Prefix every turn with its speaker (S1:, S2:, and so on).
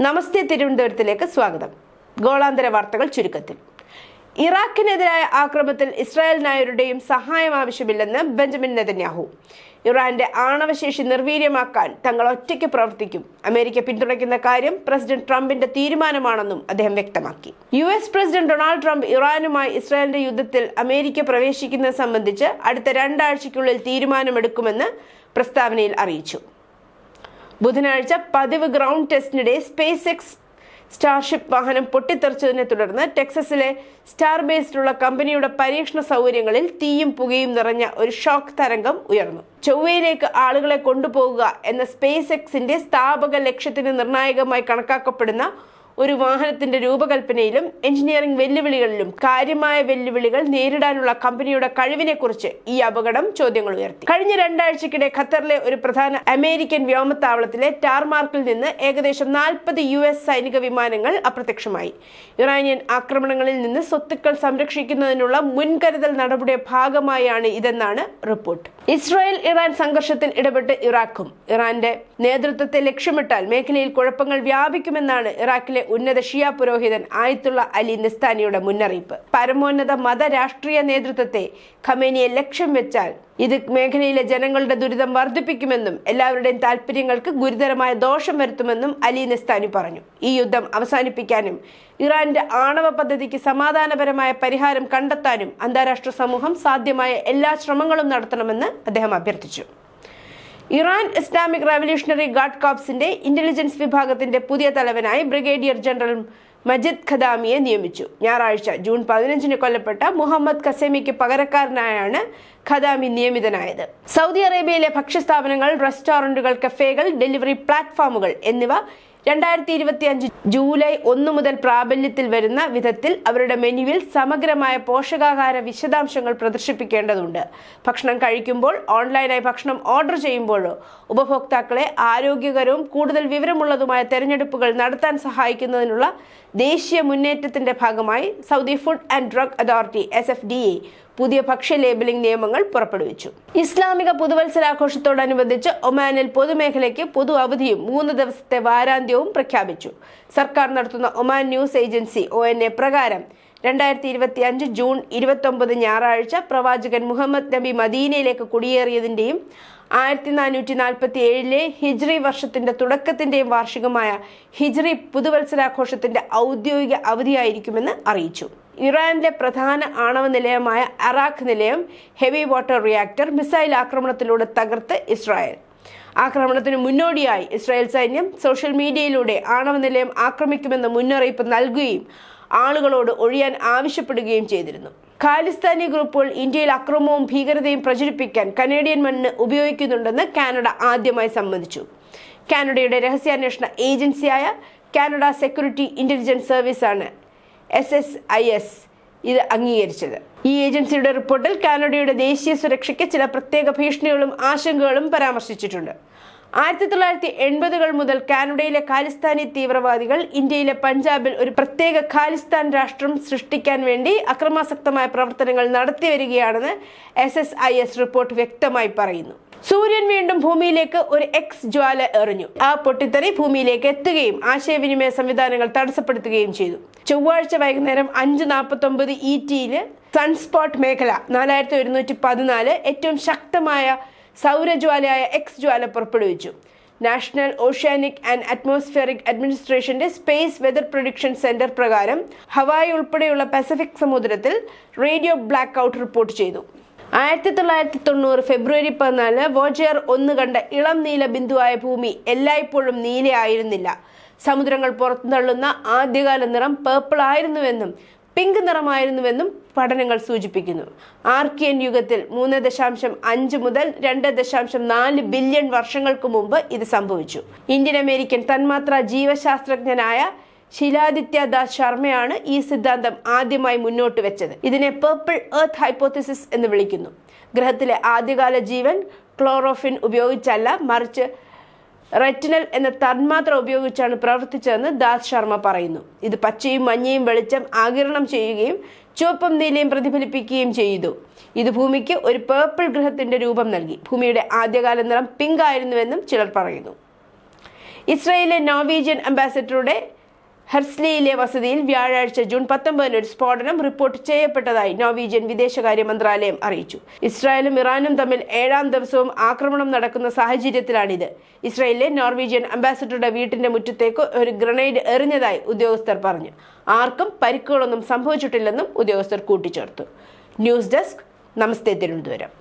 S1: നമസ്തേ തിരുവനന്തപുരത്തിലേക്ക് സ്വാഗതം. ഗോളാന്തര വാർത്തകൾ ചുരുക്കത്തിൽ. ഇറാഖിനെതിരായ ആക്രമണത്തിൽ ഇസ്രായേൽ നായരുടെയും സഹായം ആവശ്യമില്ലെന്ന് ബെഞ്ചമിൻ നെതന്യാഹു. ഇറാന്റെ ആണവശേഷി നിർവീര്യമാക്കാൻ തങ്ങൾ ഒറ്റയ്ക്ക് പ്രവർത്തിക്കും. അമേരിക്ക പിന്തുണയ്ക്കുന്ന കാര്യം പ്രസിഡന്റ് ട്രംപിന്റെ തീരുമാനമാണെന്നും അദ്ദേഹം വ്യക്തമാക്കി. U S president Donald Trump ഇറാനുമായി ഇസ്രായേലിന്റെ യുദ്ധത്തിൽ അമേരിക്ക പ്രവേശിക്കുന്നത് സംബന്ധിച്ച് അടുത്ത രണ്ടാഴ്ചയ്ക്കുള്ളിൽ തീരുമാനമെടുക്കുമെന്ന് പ്രസ്താവനയിൽ അറിയിച്ചു. ബുധനാഴ്ച പതിവ് ഗ്രൗണ്ട് ടെസ്റ്റിനിടെ സ്പേസ് എക്സ് സ്റ്റാർഷിപ്പ് വാഹനം പൊട്ടിത്തെറിച്ചതിനെ തുടർന്ന് ടെക്സസിലെ സ്റ്റാർ ബേസിലുള്ള കമ്പനിയുടെ പരീക്ഷണ സൗകര്യങ്ങളിൽ തീയും പുകയും നിറഞ്ഞ ഒരു ഷോക്ക് തരംഗം ഉയർന്നു. ചൊവ്വയിലേക്ക് ആളുകളെ കൊണ്ടുപോകുക എന്ന സ്പേസ് എക്സിന്റെ സ്ഥാപക ലക്ഷ്യത്തിന് നിർണായകമായി കണക്കാക്കപ്പെടുന്ന ഒരു വാഹനത്തിന്റെ രൂപകൽപ്പനയിലും എഞ്ചിനീയറിംഗ് വെല്ലുവിളികളിലും കാര്യമായ വെല്ലുവിളികൾ നേരിടാനുള്ള കമ്പനിയുടെ കഴിവിനെക്കുറിച്ച് ഈ അപകടം ചോദ്യങ്ങൾ ഉയർത്തി. കഴിഞ്ഞ രണ്ടാഴ്ചക്കിടെ ഖത്തറിലെ ഒരു പ്രധാന അമേരിക്കൻ വ്യോമത്താവളത്തിലെ ടാർമാർക്കിൽ നിന്ന് ഏകദേശം നാൽപ്പത് യു എസ് സൈനിക വിമാനങ്ങൾ അപ്രത്യക്ഷമായി. ഇറാനിയൻ ആക്രമണങ്ങളിൽ നിന്ന് സ്വത്തുക്കൾ സംരക്ഷിക്കുന്നതിനുള്ള മുൻകരുതൽ നടപടിയുടെ ഭാഗമായാണ് ഇതെന്നാണ് റിപ്പോർട്ട്. ഇസ്രായേൽ ഇറാൻ സംഘർഷത്തിൽ ഇടപെട്ട് ഇറാഖും. ഇറാന്റെ നേതൃത്വത്തെ ലക്ഷ്യമിട്ടാൽ മേഖലയിൽ കുഴപ്പങ്ങൾ വ്യാപിക്കുമെന്നാണ് ഇറാഖിലെ ഉന്നത ഷിയ പുരോഹിതൻ ആയത്തുള്ള അലി നിസ്താനിയുടെ മുന്നറിയിപ്പ്. പരമോന്നത മത രാഷ്ട്രീയ നേതൃത്വത്തെ ഖമേനിയെ ലക്ഷ്യം വെച്ചാൽ ഇത് മേഖലയിലെ ജനങ്ങളുടെ ദുരിതം വർദ്ധിപ്പിക്കുമെന്നും എല്ലാവരുടെയും താല്പര്യങ്ങൾക്ക് ഗുരുതരമായ ദോഷം വരുത്തുമെന്നും അലി നിസ്താനി പറഞ്ഞു. ഈ യുദ്ധം അവസാനിപ്പിക്കാനും ഇറാന്റെ ആണവ പദ്ധതിക്ക് സമാധാനപരമായ പരിഹാരം കണ്ടെത്താനും അന്താരാഷ്ട്ര സമൂഹം സാധ്യമായ എല്ലാ ശ്രമങ്ങളും നടത്തണമെന്ന് അദ്ദേഹം അഭ്യർത്ഥിച്ചു. ഇറാൻ ഇസ്ലാമിക് റവല്യൂഷണറി ഗാർഡ് കോപ്സിന്റെ ഇന്റലിജൻസ് വിഭാഗത്തിന്റെ പുതിയ തലവനായി ബ്രിഗേഡിയർ ജനറൽ മജിദ് ഖദാമിയെ നിയമിച്ചു. ഞായറാഴ്ച ജൂൺ പതിനഞ്ചിന് കൊല്ലപ്പെട്ട മുഹമ്മദ് കസേമിക്ക് പകരക്കാരനായാണ് ഖദാമി നിയമിതനായത്. സൗദി അറേബ്യയിലെ ഭക്ഷ്യസ്ഥാപനങ്ങൾ റെസ്റ്റോറന്റുകൾ കഫേകൾ ഡെലിവറി പ്ലാറ്റ്ഫോമുകൾ എന്നിവ രണ്ടായിരത്തി ഇരുപത്തി അഞ്ച് ജൂലൈ ഒന്ന് മുതൽ പ്രാബല്യത്തിൽ വരുന്ന വിധത്തിൽ അവരുടെ മെനുവിൽ സമഗ്രമായ പോഷകാഹാര വിശദാംശങ്ങൾ പ്രദർശിപ്പിക്കേണ്ടതുണ്ട്. ഭക്ഷണം കഴിക്കുമ്പോൾ ഓൺലൈനായി ഭക്ഷണം ഓർഡർ ചെയ്യുമ്പോഴോ ഉപഭോക്താക്കളെ ആരോഗ്യകരവും കൂടുതൽ വിവരമുള്ളതുമായ തെരഞ്ഞെടുപ്പുകൾ നടത്താൻ സഹായിക്കുന്നതിനുള്ള ദേശീയ മുന്നേറ്റത്തിന്റെ ഭാഗമായി Saudi Food and Drug Authority S F D A പുതിയ ഭക്ഷ്യ ലേബലിംഗ് നിയമങ്ങൾ പുറപ്പെടുവിച്ചു. ഇസ്ലാമിക പുതുവത്സരാഘോഷത്തോടനുബന്ധിച്ച് ഒമാനിൽ പൊതുമേഖലയ്ക്ക് പൊതു അവധിയും മൂന്ന് ദിവസത്തെ വാരാന്ത്യവും പ്രഖ്യാപിച്ചു. സർക്കാർ നടത്തുന്ന ഒമാൻ ന്യൂസ് ഏജൻസി ഒ പ്രകാരം രണ്ടായിരത്തി ഇരുപത്തി അഞ്ച് ജൂൺ ഇരുപത്തൊമ്പത് ഞായറാഴ്ച പ്രവാചകൻ മുഹമ്മദ് നബി മദീനയിലേക്ക് കുടിയേറിയതിന്റെയും ആയിരത്തി നാനൂറ്റി നാൽപ്പത്തി ഏഴിലെ ഹിജ്രി വർഷത്തിന്റെ തുടക്കത്തിന്റെയും വാർഷികമായ ഹിജ്രി പുതുവത്സരാഘോഷത്തിന്റെ ഔദ്യോഗിക അവധിയായിരിക്കുമെന്ന് അറിയിച്ചു. ഇറാനിലെ പ്രധാന ആണവ നിലയമായ അറാഖ് നിലയം ഹെവി വാട്ടർ റിയാക്ടർ മിസൈൽ ആക്രമണത്തിലൂടെ തകർത്ത് ഇസ്രായേൽ. ആക്രമണത്തിന് മുന്നോടിയായി ഇസ്രായേൽ സൈന്യം സോഷ്യൽ മീഡിയയിലൂടെ ആണവ നിലയം ആക്രമിക്കുമെന്ന മുന്നറിയിപ്പ് നൽകുകയും ആളുകളോട് ഒഴിയാൻ ആവശ്യപ്പെടുകയും ചെയ്തിരുന്നു. ഖാലിസ്ഥാനി ഗ്രൂപ്പുകൾ ഇന്ത്യയിൽ അക്രമവും ഭീകരതയും പ്രചരിപ്പിക്കാൻ കനേഡിയൻ മണ്ണ് ഉപയോഗിക്കുന്നുണ്ടെന്ന് കാനഡ ആദ്യമായി സമ്മതിച്ചു. കാനഡയുടെ രഹസ്യാന്വേഷണ ഏജൻസിയായ കാനഡ സെക്യൂരിറ്റി ഇന്റലിജൻസ് സർവീസാണ് എസ് എസ് ഐ എസ് ഇത് അംഗീകരിച്ചത്. ഈ ഏജൻസിയുടെ റിപ്പോർട്ടിൽ കാനഡയുടെ ദേശീയ സുരക്ഷയ്ക്ക് ചില പ്രത്യേക ഭീഷണികളും ആശങ്കകളും പരാമർശിച്ചിട്ടുണ്ട്. ആയിരത്തി തൊള്ളായിരത്തി എൺപതുകൾ മുതൽ കാനഡയിലെ ഖാലിസ്ഥാനി തീവ്രവാദികൾ ഇന്ത്യയിലെ പഞ്ചാബിൽ ഒരു പ്രത്യേക ഖാലിസ്ഥാൻ രാഷ്ട്രം സൃഷ്ടിക്കാൻ വേണ്ടി അക്രമാസക്തമായ പ്രവർത്തനങ്ങൾ നടത്തി വരികയാണെന്ന് S S I S report വ്യക്തമായി പറയുന്നു. സൂര്യൻ വീണ്ടും ഭൂമിയിലേക്ക് ഒരു എക്സ് ജ്വാല എറിഞ്ഞു. ആ പൊട്ടിത്തെറി ഭൂമിയിലേക്ക് എത്തുകയും ആശയവിനിമയ സംവിധാനങ്ങൾ തടസ്സപ്പെടുത്തുകയും ചെയ്തു. ചൊവ്വാഴ്ച വൈകുന്നേരം അഞ്ച് നാൽപ്പത്തി ഒമ്പത് ഇ ടിയിൽ സൺസ്പോട്ട് മേഖല നാലായിരത്തി ഒരുന്നൂറ്റി പതിനാല് ഏറ്റവും ശക്തമായ സൗരജ്വാലയായ എക്സ് ജ്വാല പുറപ്പെടുവിച്ചു. നാഷണൽ ഓഷ്യാനിക് ആൻഡ് അറ്റ്മോസ്ഫിയറിക് അഡ്മിനിസ്ട്രേഷന്റെ സ്പേസ് വെതർ പ്രൊഡിക്ഷൻ സെന്റർ പ്രകാരം ഹവായി ഉൾപ്പെടെയുള്ള പസഫിക് സമുദ്രത്തിൽ റേഡിയോ ബ്ലാക്ക് ഔട്ട് റിപ്പോർട്ട് ചെയ്തു. ആയിരത്തി തൊള്ളായിരത്തി തൊണ്ണൂറ് ഫെബ്രുവരി പതിനാല് വോജയർ ഒന്ന് കണ്ട ഇളം നീല ബിന്ദുവായ ഭൂമി എല്ലായ്പ്പോഴും നീലയായിരുന്നില്ല. സമുദ്രങ്ങൾ പുറത്തുതള്ളുന്ന ആദ്യകാല നിറം പേർപ്പിൾ ആയിരുന്നുവെന്നും പിങ്ക് നിറമായിരുന്നുവെന്നും പഠനങ്ങൾ സൂചിപ്പിക്കുന്നു. ആർക്കിയൻ യുഗത്തിൽ മൂന്ന് ദശാംശം അഞ്ച് മുതൽ രണ്ട് ദശാംശം നാല് ബില്യൺ വർഷങ്ങൾക്ക് മുമ്പ് ഇത് സംഭവിച്ചു. ഇന്ത്യൻ അമേരിക്കൻ തന്മാത്ര ജീവശാസ്ത്രജ്ഞനായ ശിലാദിത്യ ദാസ് ശർമ്മയാണ് ഈ സിദ്ധാന്തം ആദ്യമായി മുന്നോട്ട് വെച്ചത്. ഇതിനെ പേർപ്പിൾ എർത്ത് ഹൈപ്പോത്തിസിസ് എന്ന് വിളിക്കുന്നു. ഗ്രഹത്തിലെ ആദ്യകാല ജീവൻ ക്ലോറോഫിൻ ഉപയോഗിച്ചല്ല മറിച്ച് റെറ്റിനൽ എന്ന തന്മാത്ര ഉപയോഗിച്ചാണ് പ്രവർത്തിച്ചതെന്ന് ദാസ് ശർമ്മ പറയുന്നു. ഇത് പച്ചയും മഞ്ഞയും വെളിച്ചം ആകിരണം ചെയ്യുകയും ചുവപ്പും നീലയും പ്രതിഫലിപ്പിക്കുകയും ചെയ്തു. ഇത് ഭൂമിക്ക് ഒരു പേർപ്പിൾ ഗ്രഹത്തിന്റെ രൂപം നൽകി. ഭൂമിയുടെ ആദ്യകാല നിറം പിങ്ക് ആയിരുന്നുവെന്നും ചിലർ പറയുന്നു. ഇസ്രയേലിലെ നോർവീജിയൻ അംബാസഡറുടെ ഹെർസ്ലിയിലെ വസതിയിൽ വ്യാഴാഴ്ച ജൂൺ പത്തൊമ്പതിന് ഒരു സ്ഫോടനം റിപ്പോർട്ട് ചെയ്യപ്പെട്ടതായി നോർവീജിയൻ വിദേശകാര്യ മന്ത്രാലയം അറിയിച്ചു. ഇസ്രായേലും ഇറാനും തമ്മിൽ ഏഴാം ദിവസവും ആക്രമണം നടക്കുന്ന സാഹചര്യത്തിലാണിത്. ഇസ്രായേലിലെ നോർവീജിയൻ അംബാസഡറുടെ വീട്ടിന്റെ മുറ്റത്തേക്ക് ഒരു ഗ്രനേഡ് എറിഞ്ഞതായി ഉദ്യോഗസ്ഥർ പറഞ്ഞു. ആർക്കും പരിക്കുകളൊന്നും സംഭവിച്ചിട്ടില്ലെന്നും ഉദ്യോഗസ്ഥർ കൂട്ടിച്ചേർത്തു. ന്യൂസ് ഡെസ്ക് നമസ്തേ തിരുവനന്തപുരം.